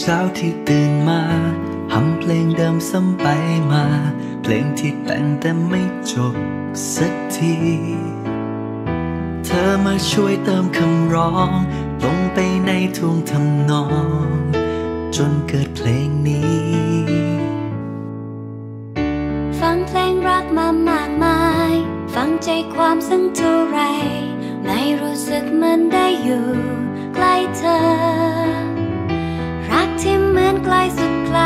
เช้าที่ตื่นมาทำเพลงเดิมซ้ำไปมา เพลงที่แต่งแต่ไม่จบสักที เธอมาช่วยเติมคำร้อง ลงไปในท่วงทำนอง จนเกิดเพลงนี้ ฟังเพลงรักมามากมาย ฟังใจความสังเท่าไร ไม่รู้สึกเหมันได้อยู่ ใกล้เธอ รักที่เหมือนไกลสุดไกล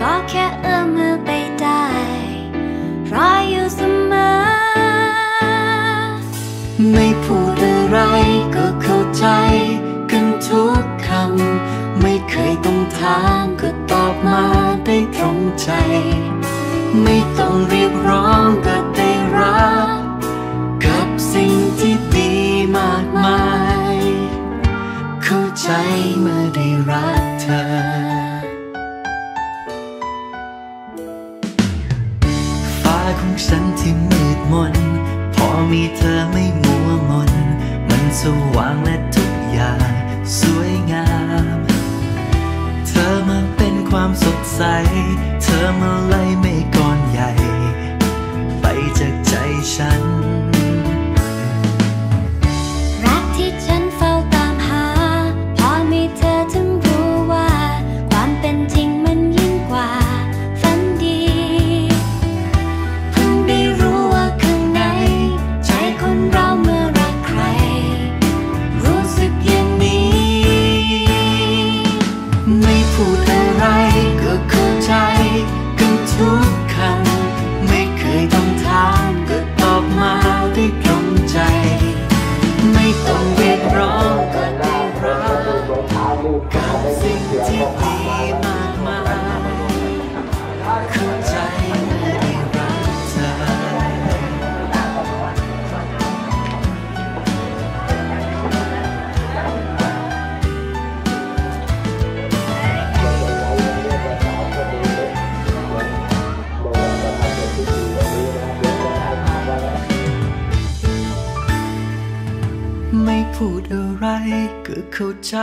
ก็แค่เอื้อมมือไปได้รออยู่เสมอ ไม่พูดอะไรก็เข้าใจ กันทุกคำ ไม่เคยต้องถามก็ตอบมาได้ตรงใจ ไม่ต้องเรียกร้องก็ได้รัก ของฉันที่มืดมน พอมีเธอไม่มัวมน มันสว่างและทุกอย่าง สวยงาม เธอมาเป็นความสดใส เธอมาไล่เมฆก้อนใหญ่ กับสิ่งที่ดีมากมายเข้าใจเมื่อได้รักเธอไม่พูดอะไรก็เข้าใจ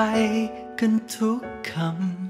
กันทุกคำ